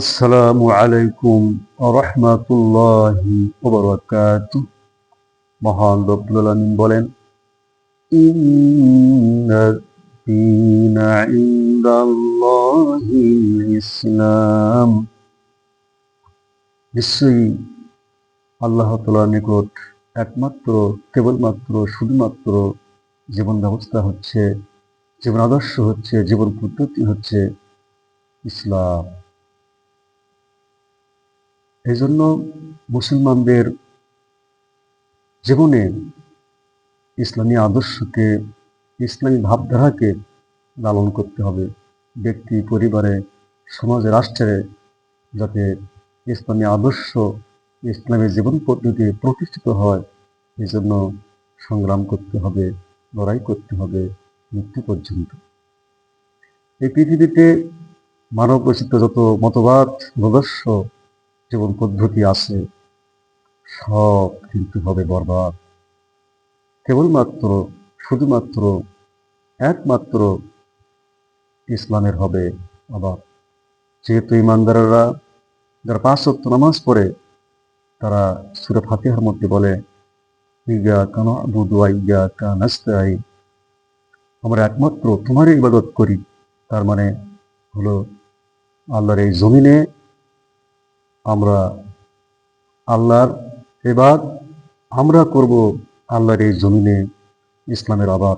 আসসালামু আলাইকুম রহমাতুল্লাহি ওবরাকাত মহান রব্বুল বলেন ইসলাম। নিশ্চয়ই আল্লাহ তাআলার নিকট একমাত্র, কেবলমাত্র, শুধুমাত্র জীবন ব্যবস্থা হচ্ছে, জীবন আদর্শ হচ্ছে, জীবন পদ্ধতি হচ্ছে ইসলাম। এই জন্য মুসলমানদের জীবনে ইসলামী আদর্শকে, ইসলামী ভাবধারাকে লালন করতে হবে। ব্যক্তি, পরিবারে, সমাজে, রাষ্ট্রে যাতে ইসলামী আদর্শ, ইসলামী জীবন পদ্ধতি প্রতিষ্ঠিত হয় এই জন্য সংগ্রাম করতে হবে, লড়াই করতে হবে মৃত্যু পর্যন্ত। এই পৃথিবীতে মানব রচিত যত মতবাদ আদর্শ জীবন পদ্ধতি আছে। সব কিন্তু হবে বরবাদ। কেবলমাত্র, শুধুমাত্র, একমাত্র ইসলামের হবে আবার যেহেতু ইমানদারেরা, যারা পাঁচ ওয়াক্ত নামাজ পড়ে, তারা সুরে ফাতিহার মধ্যে বলে, ইয়া কানা বুধু ইয়া কানাস্তাই আমরা একমাত্র তোমারই ইবাদত করি। তার মানে হলো আল্লাহর এই জমিনে আমরা আল্লাহর এবার আমরা করব আল্লাহর এই জমিনে ইসলামের আবার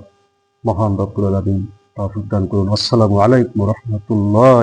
মহান রব্বুল আলমিন তৌফিক করুন। আসসালামু আলাইকুম রহমতুল্লাহ